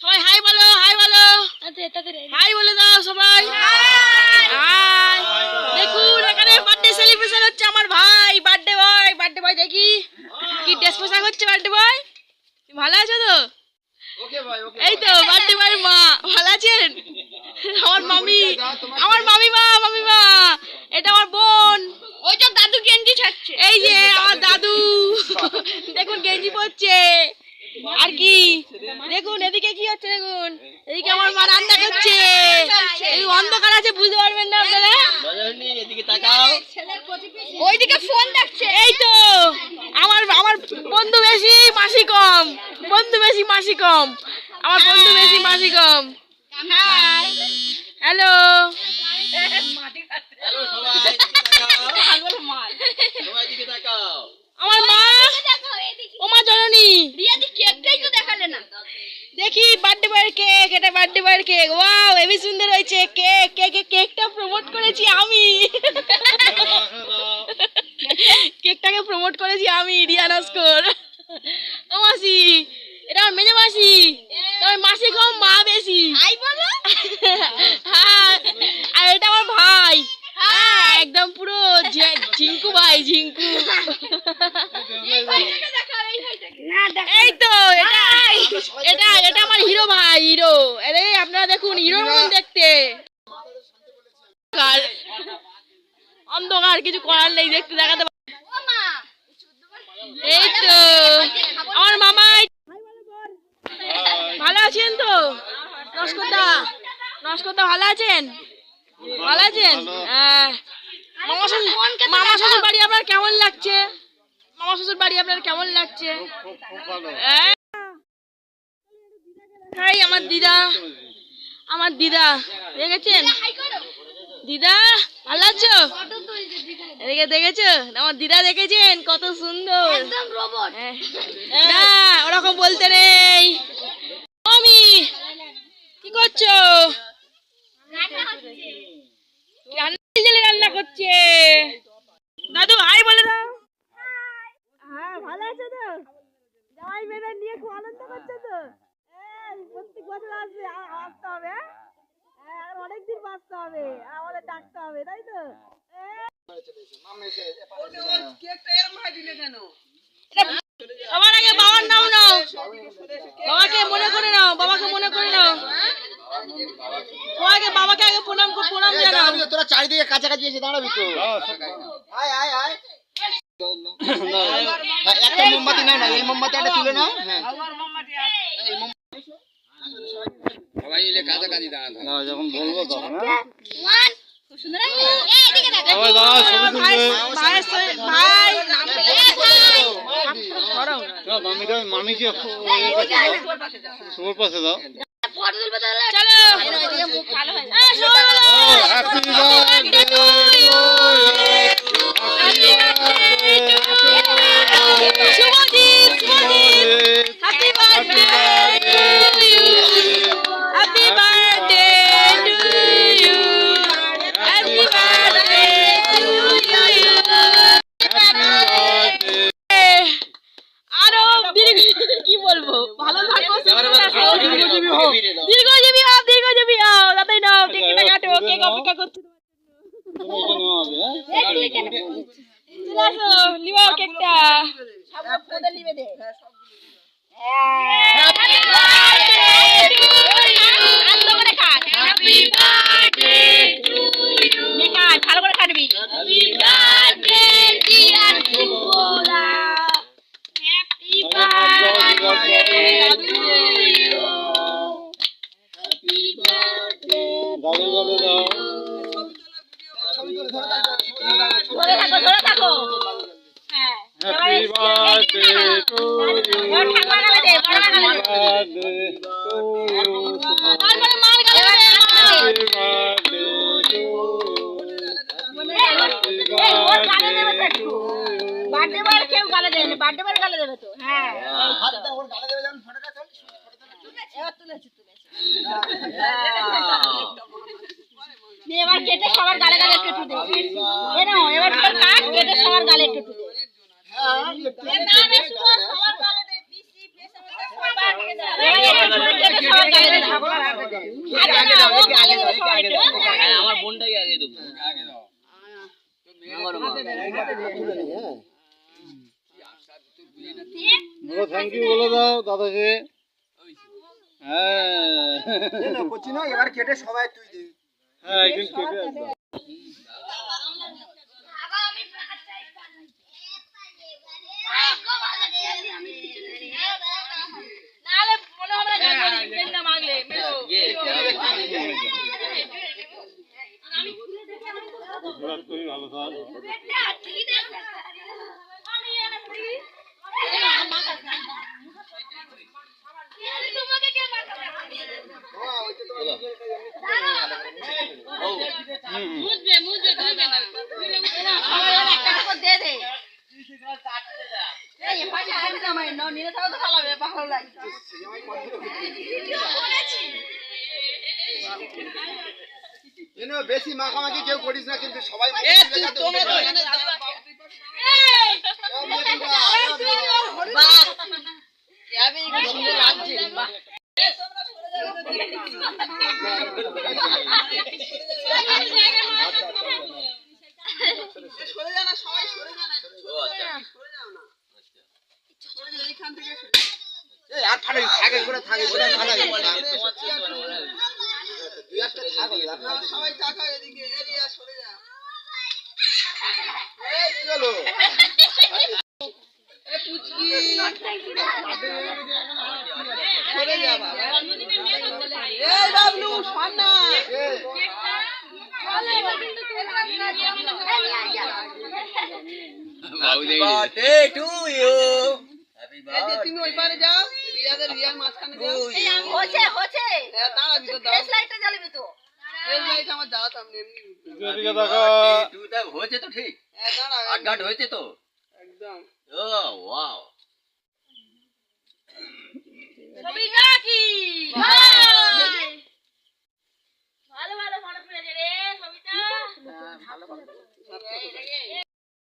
সবাই হাই বলো হাই বলো। হাই বলে দাও সবাই। হাই। দেখুন এখানে বার্থডে সেলিব্রেশন হচ্ছে আমার ভাই। বার্থডে বয় বার্থডে বয় দেখি। কি ড্রেস পোশাক হচ্ছে বার্থডে বয় ভালো আছো তো? এই তো বার্থডে বয়ের মা। ভালো আছেন? আমার মামি। আমার মামি মা মামি মা। এটা আমার বোন। ওই তো দাদু গেঞ্জি ছাড়ছে। এই যে আমার দাদু। দেখুন গেঞ্জি পরছে। আর কি? দেখুন এদিকে কি হচ্ছে দেখুন। এদিকে আমার মা রান্না করছে। এই অন্ধকার আছে বুঝতে পারবেন না আপনারা। ওইদিকে ফোন দেখছে। এই তো আমার আমার বন্ধু বেশি মাসি কম। বন্ধু বেশি মাসি কম। আমার বন্ধু বেশি মাসি কম। হ্যালো। আমার মা কেকটাই না? দেখি বার্থডে বয়ের কেক এটা বার্থডে বয়ের কেক। ওয়াও হেবি সুন্দর হয়েছে কেক কেকে কেকটা প্রমোট করেছি আমি। কেকটাকে প্রমোট করেছি আমি রিয়া নস্কর ও মাসি এটা আমার মেজে মাসি। তবে মাসি কম মা বেশি। হাই বলো। হ্যাঁ আর এটা আমার ভাই। হ্যাঁ একদম পুরো ঝিঙ্কু ভাই ঝিঙ্কু এই ভাইটাকে দেখাও এই ভাইটাকে না দেখ এই তো এটা এটা এটা আমার হিরো ভাই হিরো আরে আপনারা দেখুন হিরোর মতন দেখতে আর অন্ধকার কিছু করার নেই দেখতে দেখাতে এই তো আমার মামাই ভালো আছেন তো? নস্করদা নস্করদা ভালো আছেন? ভালো আছেন? হ্যাঁ। মামা শ্বশুর মামা শ্বশুর বাড়ি আপনার কেমন লাগছে? মামা শ্বশুর বাড়ি আপনার কেমন লাগছে? হ্যাঁ? হাই আমার দিদা আমার দিদা দেখেছেন? দিদা ভালো আছো এদিকে দেখেছ? আমার দিদা দেখেছেন? কত সুন্দর। হ্যাঁ। না ওরকম বলতে নেই। আমি কি করছ রান্না হচ্ছে রান্না জেলে রান্না করছে দাদু হাই বলে দাও হ্যাঁ ভালো আছো তো জামাই মেয়েদের নিয়ে খুব আনন্দ করছ তো হ্যাঁ, প্রত্যেক বছর আসবে আ- আসতে হবে হ্যাঁ? হ্যাঁ আর অনেকদিন বাঁচতে হবে আমাদের ডাকতে হবে তাই তো। সবার আগে বাবার নাম নাও। বাবাকে মনে করে নাও বাবাকে মনে করে নাও। সবাইকে বাবাকে আগে প্রণাম প্রণাম জানাও। তোরা চারিদিকে কাছাকাছি এসে দাঁড়াবি তো আয় আয় আয়। একটা মোমবাতি নাও না এই মোমবাতি একটা তুলে নাও। হ্যাঁ এই মোমবাতি সবাই মিলে কাছাকাছি দাঁড়াতে হবে। যখন বলব তখন মামিকে পাশে দাও। ফটো তুলবে তাহলে চলো। মুখ হয়ে এই, সবাই বলো। Happy birthday to you happy birthday শুভদিন শুভদিন হ্যাপি দীর্ঘ কি বলব? ভালো থাকো দীর্ঘজীবী হোক। দীর্ঘজীবী হও দীর্ঘজীবী হও। তাতেই নাও কেকটা কাটো কেক অপেক্ষা করছে আসো লিবাও কেকটা। হ্যাপি বার্থডে টু ইউ আনন্দ করে খা। হ্যাপি বার্থডে টু ইউ দেখা ভালো করে খাবি happy birthday dear you birthday boy কেউ গালে দেবে না বার্থডে বয় গালে দেবে তো। হ্যাঁ দিয়ে এবার কেটে সবার গালে গালে একটু একটু দে এ নাও এবার তোর কাট কেটে সবার গালে একটু একটু দে এ না সবার গালে দে পিসি পিসি সবার আমার বোনটাকে আগে দেবো বলো থ্যাংক ইউ বলে দাও দাদাকে হ্যাঁ না এবার কেটে সবাই তুই দে হ্যাঁ একদিন কেটে আসব নাহলে মনে হবে না জন্মদিন, কেন না মাগলে, মেরো। বিরাট কোহলি ভালো থাক তোমাকে কে মাখাবে মুছবে, মুছবে, ধুবে না। সবাই একটা একটা করে দে। এই পাশে আগে জামাই নাও নিয়ে থাকো তো ভালো হবে ভালো লাগে। এনে বেশি মাখামাখি কেউ করিস না কিন্তু সবাই এ তুই তোমরা তো এখানে বাহ। যাবে লাগছে বাহ সরে যা না সবাই সরে যা না সরে যাও না সরে যা এখান থেকে সরে যা। এই আর ফাড়ে থাকে করে থাকে করে ভালো দুই একটা থাক সবাই টাকা এদিকে এরিয়া সরে যা। এই কি হলো? এ পুচকি। সরে যা বাবা। এই বাবলু শোন না। এই রাত আমি এমনি এদিকে দেখো দুটা হয়েছে তো ঠিক আট ঘাট হয়েছে তো একদম ও ওয়াও সবই নাকি ভালো ভালো ফটো তুলেছে রে সবিতা ভালো ভালো